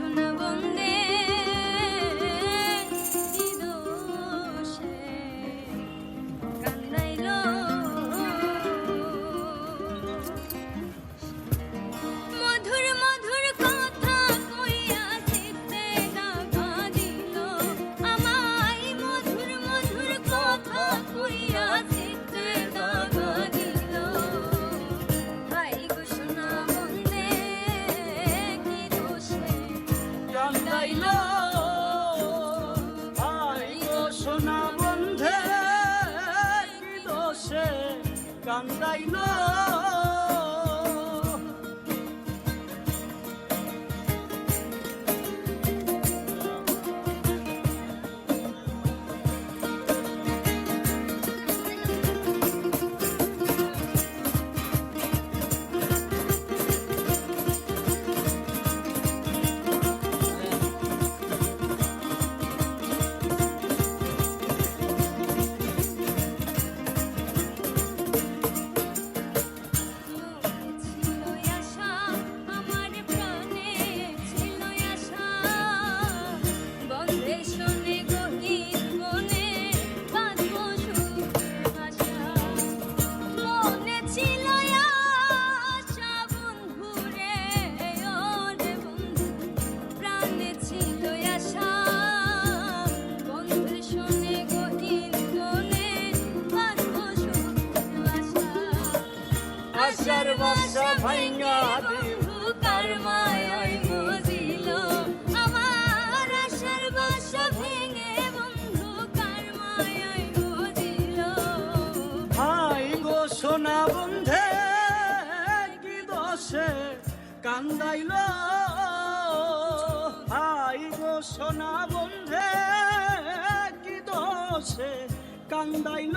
to never দোষে কান্দাইলো বাসা ভাঙ্গা দেবু কার মায়ায় বুঝিল আমার আশার বাসা ভেঙে বন্ধু কার মায়ায় বুঝিল ভাই গো সোনা বন্ধে, কি দশে কান্দাইল ভাই গো কান্দাইল?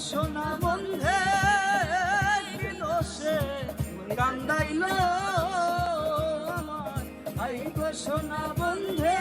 সোনা বন্ধে সে কান্দাইল আই সোনা বন্ধে